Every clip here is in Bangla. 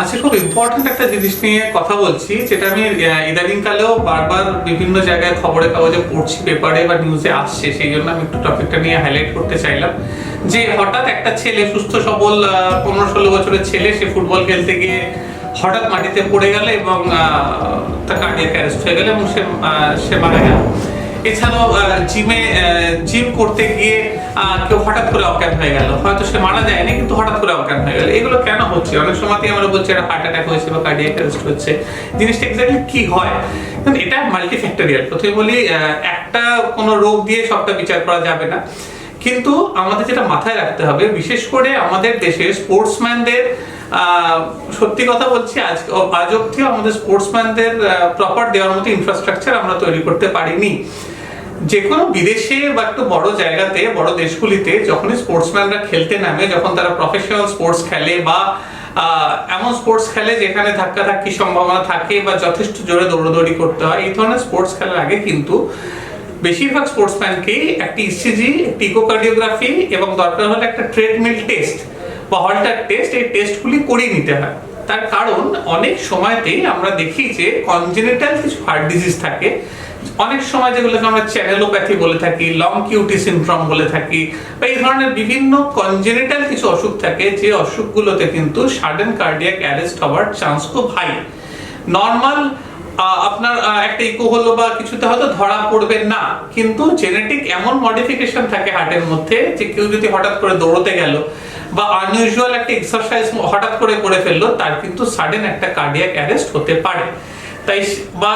আচ্ছা খুব ইম্পর্টেন্ট একটা জিনিস নিয়ে কথা বলছি, যেটা আমি ইদানিং কালেও বারবার বিভিন্ন জায়গায় খবরের কাগজে পড়ছি, পেপারে বা নিউজে আসছে, সেই জন্য আমি একটু টপিকটা নিয়ে হাইলাইট করতে চাইলাম। যে হঠাৎ একটা ছেলে, সুস্থ, সবল পনেরো ষোলো বছরের ছেলে, সে ফুটবল খেলতে গিয়ে হঠাৎ মাটিতে পড়ে গেল এবং তার কার্ডিয়াক অ্যারেস্ট হয়ে গেল এবং সে সে মারা গেল। এছাড়াও জিমে জিম করতে গিয়ে কেউ হঠাৎ করে অজ্ঞান হয়ে গেল। হয়তো সে মারা যায়নি, কিন্তু হঠাৎ করে অজ্ঞান হয়ে গেল। এগুলো কেন হচ্ছে। অনেক সময়তেই আমরা বলছি এটা হার্ট অ্যাটাক হয়েছে বা কার্ডিয়াক অ্যারেস্ট হচ্ছে। জিনিসটা এক্স্যাক্টলি কি হয়? এটা মাল্টিফ্যাক্টরিয়াল প্রথমে বলি একটা কোনো রোগ দিয়ে সবটা বিচার করা যাবে না। কিন্তু আমাদের যেটা মাথায় রাখতে হবে, বিশেষ করে আমাদের দেশে স্পোর্টসম্যানদের সত্যি কথা বলছি, আজ আজ অব্দিও আমাদের স্পোর্টসম্যানদের প্রপার দেওয়ার মতো ইনফ্রাস্ট্রাকচার আমরা তৈরি করতে পারিনি। যে কোনো বিদেশে বা একটু বড় জায়গাতে, বড় দেশগুলিতে যখনই স্পোর্টসম্যানরা খেলতে নামে, যখন তারা প্রফেশনাল স্পোর্টস খেলে বা এমন স্পোর্টস খেলে যেখানে ধাক্কা ধাক্কি সম্ভাবনা থাকে বা যথেষ্ট জোরে দৌড়দৌড়ি করতে হয়, এই ধরনের স্পোর্টস খেলার আগে কিন্তু বেশিরভাগ স্পোর্টসম্যানকেই একটি ইসিজি একটি ইকোকার্ডিওগ্রাফি এবং দরকার হলে একটা ট্রেডমিল টেস্ট বা হলটার টেস্ট এই টেস্টগুলি করিয়ে নিতে হয়। তার কারণ অনেক সময়তেই আমরা দেখি যে কনজেনিটাল কিছু হার্ট ডিজিজ থাকে অনেক সময় যেগুলোকে আমরা চ্যানেলোপ্যাথি বলে থাকি লং কিউটি সিনড্রোম বলে থাকি, বা এই ধরনের বিভিন্ন কনজেনিটাল কিছু অসুখ থাকে, যে অসুখগুলোতে কিন্তু সাডেন কার্ডিয়াক অ্যারেস্ট হওয়ার চান্স খুব হাই নর্মাল আপনার একটা ইকো হলো বা কিছুতে হয়তো ধরা পড়বে না, কিন্তু জেনেটিক এমন মডিফিকেশন থাকে হার্টের মধ্যে যে কেউ যদি হঠাৎ করে দৌড়তে গেল বা আনইউজুয়াল একটা এক্সারসাইজ হঠাৎ করে করে ফেলল, তার কিন্তু সাডেন একটা কার্ডিয়াক অ্যারেস্ট হতে পারে। তাই বা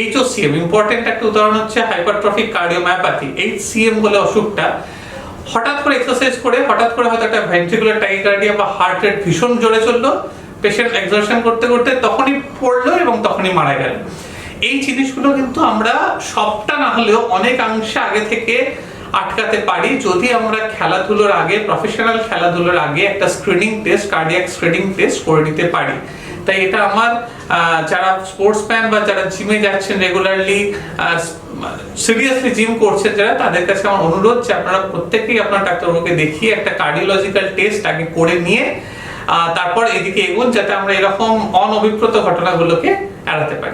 এইচওসিএম ইম্পর্টেন্ট একটা উদাহরণ হচ্ছে হাইপারট্রফিক কার্ডিওমায়োপ্যাথি এইচসিএম বলে অসুখটা। হঠাৎ করে এক্সারসাইজ করে, হঠাৎ করে হয়তো একটা টাইকার্ডিয়া বা হার্ট রেট ভীষণ জোরে চলল পেশেন্ট এক্সারশন করতে করতে তখনই পড়ল এবং তখনই মারা গেল। এই জিনিসগুলো কিন্তু আমরা সবটা না হলেও অনেকাংশে আগে থেকে আটকাতে পারি। যদি আমরা খেলাধুলোর আগে প্রফেশনাল খেলাধুলোর আগে একটা screening test cardiac screening test করে নিতে পারি। তাই এটা আমার যারা স্পোর্টস ম্যান বা যারা জিমে যাচ্ছেন রেগুলারলি সিরিয়াসলি জিম করছেন যারা, তাদের কাছে আমার অনুরোধ যে আপনারা প্রত্যেকেই আপনার ডাক্তারবাবুকে দেখিয়ে একটা কার্ডিওলজিক্যাল টেস্ট আগে করে নিয়ে তারপর এদিকে এগোন যাতে আমরা এরকম অনভিপ্রত ঘটনাগুলোকে এড়াতে পারি।